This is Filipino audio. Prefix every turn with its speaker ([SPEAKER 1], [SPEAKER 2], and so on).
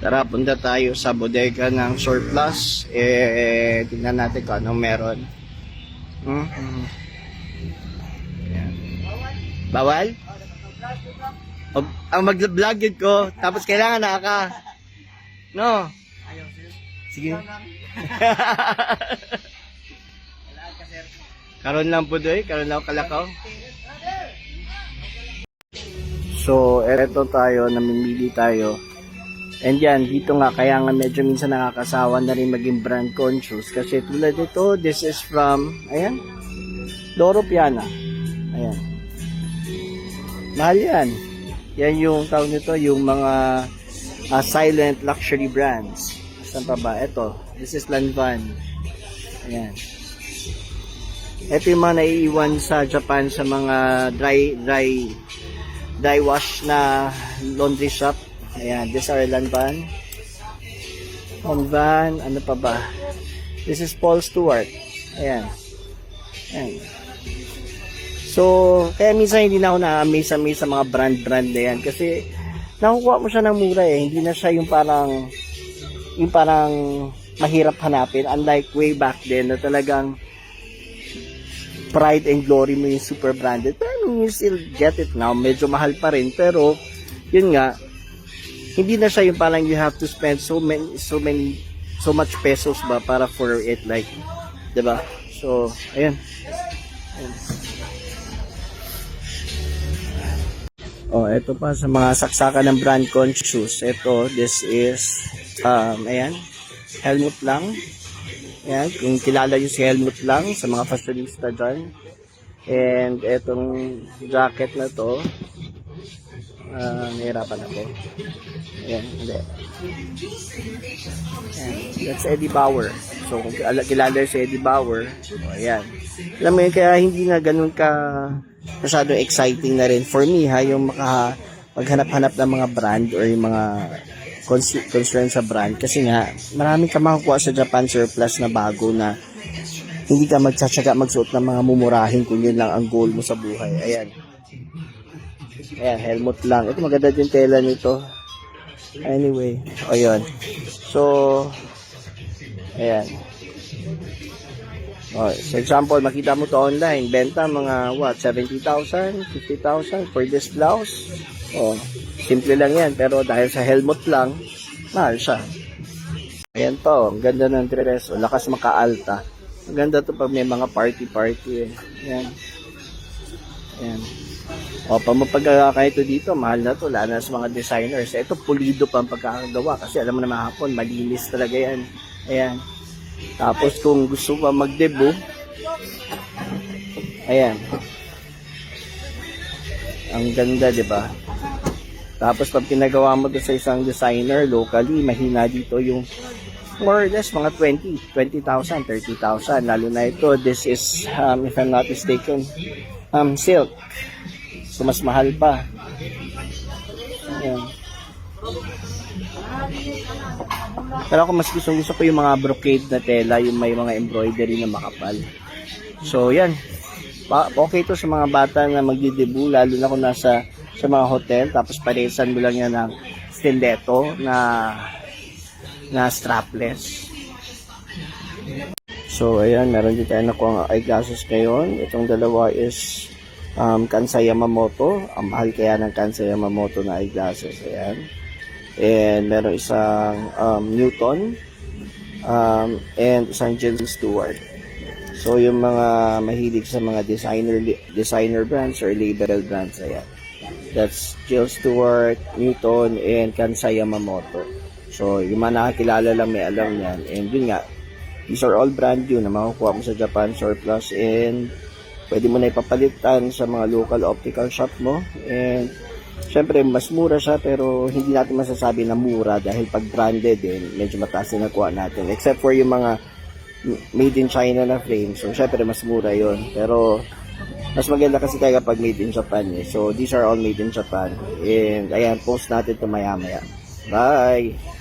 [SPEAKER 1] Tara, punta tayo sa bodega ng surplus. Eh, tingnan natin kung anong meron. Hmm? Ayan. Bawal? O, ang mag-vlog ko, tapos kailangan naka. No? Sige. karon lang po doy, karon lang kalakaw. So, eto tayo, namimili tayo. And yan, dito nga, kaya nga medyo minsan nakakasawa na rin maging brand conscious. Kasi tulad nito, this is from, ayan, Loro Piana. Ayan. Mahal yan. Yan yung tawag nito, yung mga ah, silent luxury brands. Saan pa ba? Ito, this is Lanvan. Ayan. Ito yung mga naiiwan sa Japan sa mga dry, dry, dry wash na laundry shop. Ayan, this are Lanvan. Lanvan, ano pa ba? This is Paul Stewart. Ayan. Ayan. So, kaya minsan hindi na ako na-amaze amaze sa mga brand-brand na yan. Kasi, nakukuha mo siya ng mura eh. Hindi na siya yung parang, yung parang mahirap hanapin. Unlike way back then na talagang pride and glory mo yung super branded. Pero I mean, you still get it now. Medyo mahal pa rin. Pero, yun nga, hindi na siya yung parang you have to spend so many, so many, so much pesos ba para for it like, 'di ba? So, ayun. Oh, ito pa sa mga saksakan ng brand conscious. Ito, this is, um, ayan, helmet lang. Ayan, kung kilala nyo si helmet lang sa mga fashionista dyan. And etong jacket na to, ah, nahirapan ako. Ayan, hindi. Ayan, that's Eddie Bauer. So, kung kilala, si Eddie Bauer, oh, ayan. Alam mo yun, kaya hindi na ganun ka masyadong exciting na rin for me ha, yung maka maghanap-hanap ng mga brand or yung mga concern sa brand kasi nga marami ka makukuha sa Japan surplus na bago na hindi ka magtsatsaga magsuot ng mga mumurahin kung yun lang ang goal mo sa buhay. Ayan. Ayan, helmet lang. Ito maganda din tela nito. Anyway, o yun. So, ayan. O, for example, makita mo to online, benta mga, what, 70,000, 50,000 for this blouse. O, simple lang yan, pero dahil sa helmet lang, mahal siya. Ayan to, ang ganda ng dress, o, lakas makaalta. Ang ganda to pag may mga party-party. Eh. Ayan. Ayan. O, pag mapagkaka ito dito, mahal na to, lalo na sa mga designers. Ito, pulido pa ang pagkakagawa kasi alam mo naman hapon, malinis talaga yan. Ayan. Tapos kung gusto pa mag-debut, ayan. Ang ganda, 'di ba? Tapos pag pinagawa mo to sa isang designer locally, mahina dito yung more or less mga 20, 20,000, 30,000. Lalo na ito, this is, um, if I'm not mistaken, um, silk. So, mas mahal pa. Ayan. Pero ako mas gusto gusto ko yung mga brocade na tela, yung may mga embroidery na makapal. So, yan. Okay to sa mga bata na magdidebu, lalo na kung nasa sa mga hotel, tapos paresan mo lang yan ng stiletto na na strapless. So, ayan, meron din tayo nakuha ang eyeglasses ngayon. Itong dalawa is um, Kansai Yamamoto. Ang mahal kaya ng Kansai Yamamoto na eyeglasses. Ayan. And meron isang um, Newton um, and isang Jill Stewart. So yung mga mahilig sa mga designer designer brands or label brands ayan. That's Jill Stewart, Newton and Kansai Yamamoto. So yung mga nakakilala lang may alam yan. And yun nga, these are all brand new na makukuha mo sa Japan surplus and pwede mo na ipapalitan sa mga local optical shop mo and Siyempre, mas mura siya pero hindi natin masasabi na mura dahil pag branded din, medyo mataas na nakuha natin. Except for yung mga made in China na frame. So, syempre, mas mura yon Pero, mas maganda kasi tayo kapag made in Japan eh. So, these are all made in Japan. And, ayan, post natin ito maya-maya. Bye!